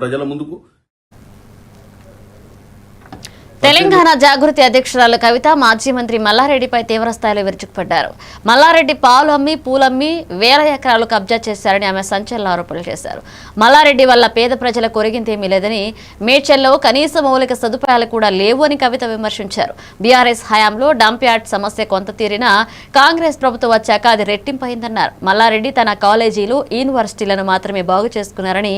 ప్రజల ముందుకు తెలంగాణ జాగృతి అధ్యక్షురాలు కవిత మాజీ మంత్రి మల్లారెడ్డిపై తీవ్రస్థాయిలో విరుచుకుపడ్డారు. మల్లారెడ్డి పాలు అమ్మి పూలమ్మి వేల ఎకరాలు కబ్జా చేశారని ఆమె సంచలన ఆరోపణలు చేశారు. మల్లారెడ్డి వల్ల పేద ప్రజల కొరిగింతేమీ లేదని మేడ్చల్లో కనీస మౌలిక సదుపాయాలు కూడా లేవు అని కవిత విమర్శించారు. బీఆర్ఎస్ హయాంలో డంప్ యార్డ్ సమస్య కొంత తీరినా కాంగ్రెస్ ప్రభుత్వం వచ్చాక అది రెట్టింపైందన్నారు. మల్లారెడ్డి తన కాలేజీలు యూనివర్సిటీలను మాత్రమే బాగు చేసుకున్నారని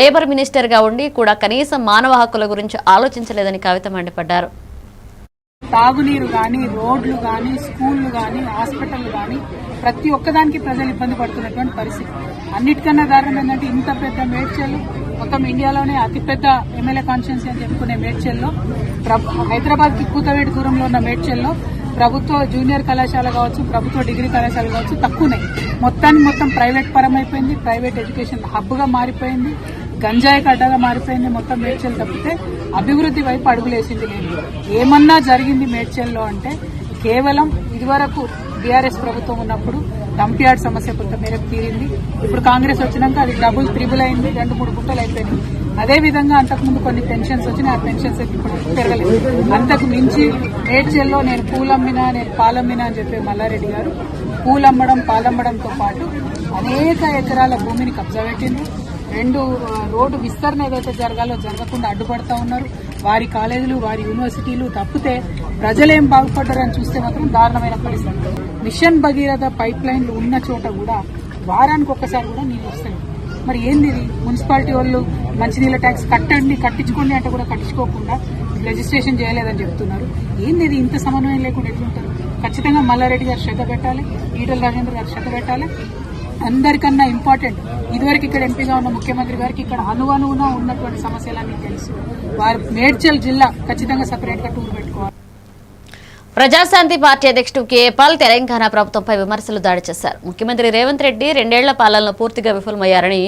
లేబర్ మినిస్టర్గా ఉండి కూడా కనీసం మానవ హక్కుల గురించి ఆలోచించలేదని కవిత మండిపడ్డారు. తాగునీరు గాని రోడ్లు గాని స్కూళ్ళు గాని హాస్పిటల్ గాని ప్రతి ఒక్కదానికి ప్రజలు ఇబ్బంది పడుతున్నటువంటి పరిస్థితి. అన్నిటికన్నా దారుణం ఏంటంటే ఇంత పెద్ద మేడ్చల్ మొత్తం ఇండియాలోనే అతిపెద్ద ఎమ్మెల్యే కాన్స్టిట్యున్సీ అని చెప్పుకునే మేడ్చల్లో హైదరాబాద్కి కూతవేడి దూరంలో ఉన్న మేడ్చల్లో ప్రభుత్వ జూనియర్ కళాశాల కావచ్చు ప్రభుత్వ డిగ్రీ కళాశాల కావచ్చు తక్కువనే. మొత్తానికి మొత్తం ప్రైవేట్ పరమైపోయింది ప్రైవేట్ ఎడ్యుకేషన్ హబ్గా మారిపోయింది. గంజాయి కడ్డగా మారిపోయింది మొత్తం మేడ్చల్ తప్పితే అభివృద్ధి వైపు అడుగులేసింది లేదు ఏమన్నా జరిగింది మేడ్చల్లో అంటే కేవలం ఇదివరకు బీఆర్ఎస్ ప్రభుత్వం ఉన్నప్పుడు డంప్యార్డ్ సమస్య కొంత మేరకు తీరింది. ఇప్పుడు కాంగ్రెస్ వచ్చినాక అది డబుల్ త్రిబుల్ అయింది రెండు మూడు గుంటలు అయిపోయింది అదే విధంగా అంతకుముందు కొన్ని పెన్షన్స్ వచ్చినాయి ఆ పెన్షన్స్ ఇప్పుడు పెరగలేదు. అంతకు మించి మేడ్చల్లో నేను పూలమ్మినా నేను పాలమ్మినా అని చెప్పి మల్లారెడ్డి గారు పూలమ్మడం పాలమ్మడంతో పాటు అనేక ఎకరాల భూమిని కబ్జా పెట్టింది రెండు రోడ్డు విస్తరణ ఏదైతే జరగాలో జరగకుండా అడ్డుపడతా ఉన్నారు. వారి కాలేజీలు వారి యూనివర్సిటీలు తప్పితే ప్రజలేం బాగుపడ్డారని చూస్తే మాత్రం దారుణమైన పరిస్థితి. మిషన్ భగీరథ పైప్ లైన్లు ఉన్న చోట కూడా వారానికి ఒక్కసారి కూడా నీళ్ళు వస్తాయి. మరి ఏంది ఇది? మున్సిపాలిటీ వాళ్ళు మంచినీళ్ళ ట్యాక్స్ కట్టండి కట్టించుకోండి అంటే కూడా కట్టించుకోకుండా రిజిస్ట్రేషన్ చేయలేదని చెప్తున్నారు. ఏంది ఇది? ఇంత సమన్వయం లేకుండా ఎట్లుంటారు ఖచ్చితంగా మల్లారెడ్డి గారు శ్రద్ధ పెట్టాలి ఈటల రాజేంద్ర గారు శ్రద్ధ పెట్టాలి అందరికన్నా ఇంపార్టెంట్ ఇదివరకు ఇక్కడ ఎంపీగా ఉన్న ముఖ్యమంత్రి గారికి ఇక్కడ అనువనువున ఉన్నటువంటి సమస్యలన్నీ తెలుసు. వారు మేడ్చల్ జిల్లా ఖచ్చితంగా సపరేట్గా టూర్ పెట్టుకోవాలి. ప్రజాశాంతి పార్టీ అధ్యక్షుడు కేపాల్ తెలంగాణ ప్రభుత్వంపై విమర్శలు దాడి చేశారు. ముఖ్యమంత్రి రేవంత్ రెడ్డి రెండేళ్ళ పాలనలో పూర్తిగా విఫలమయ్యారని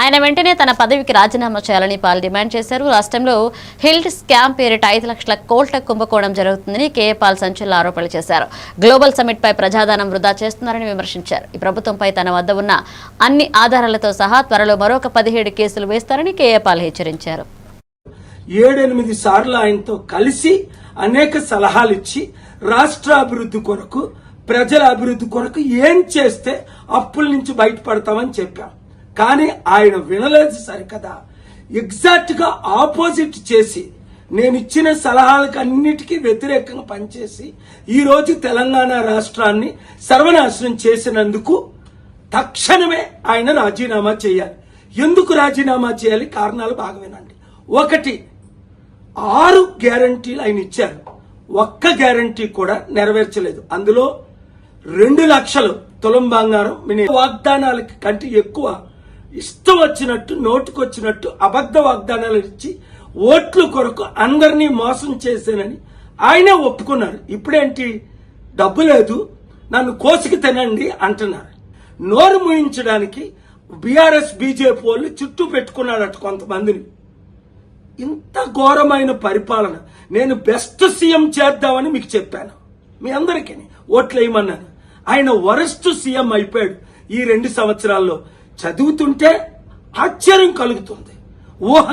ఆయన వెంటనే తన పదవికి రాజీనామా చేయాలని పాల్ డిమాండ్ చేశారు. రాష్ట్రంలో హిల్స్ స్కామ్ పేరిట ఐదు లక్షల కోట్ల కుంభకోణం జరుగుతుందని కేపాల్ సంచలన ఆరోపణలు చేశారు. గ్లోబల్ సమిట్పై ప్రజాదానం వృధా చేస్తున్నారని విమర్శించారు. ఈ ప్రభుత్వంపై తన వద్ద ఉన్న అన్ని ఆధారాలతో సహా త్వరలో మరొక పదిహేడు కేసులు వేస్తారని కేఏపాల్ హెచ్చరించారు. ఏడెనిమిది సార్లు ఆయనతో కలిసి అనేక సలహాలు ఇచ్చి రాష్ట్ర అభివృద్ధి కొరకు ప్రజల అభివృద్ధి కొరకు ఏం చేస్తే అప్పుల నుంచి బయటపడతామని చెప్పాం. కానీ ఆయన వినలేదు సరికదా. ఎగ్జాక్ట్గా ఆపోజిట్ చేసి నేను ఇచ్చిన సలహాలకు అన్నిటికీ వ్యతిరేకంగా పనిచేసి ఈరోజు తెలంగాణ రాష్ట్రాన్ని సర్వనాశనం చేసినందుకు తక్షణమే ఆయన రాజీనామా చేయాలి. ఎందుకు రాజీనామా చేయాలి? కారణాలు బాగా వినండి ఒకటి ఆరు గ్యారంటీలు ఆయన ఇచ్చారు. ఒక్క గ్యారంటీ కూడా నెరవేర్చలేదు. అందులో రెండు లక్షలు తులం బంగారం మిని- వాగ్దానాలకి కంటే ఎక్కువ ఇష్టం వచ్చినట్టు నోటుకొచ్చినట్టు అబద్ధ వాగ్దానాలు ఇచ్చి ఓట్ల కొరకు అందరినీ మోసం చేశానని ఆయనే ఒప్పుకున్నారు. ఇప్పుడేంటి? డబ్బు లేదు నన్ను కోసికి తినండి అంటున్నారు. నోరు ముయించడానికి బీఆర్ఎస్ బీజేపీ వాళ్ళు చుట్టూ పెట్టుకున్నారట కొంతమందిని. ఇంత ఘోరమైన పరిపాలన నేను బెస్ట్ సీఎం చేద్దామని మీకు చెప్పాను. మీ అందరికీ ఓట్లు వేయమన్నాను. ఆయన వరస్ట్ సీఎం అయిపోయాడు. ఈ రెండు సంవత్సరాల్లో చదువుతుంటే ఆశ్చర్యం కలుగుతుంది. ఊహ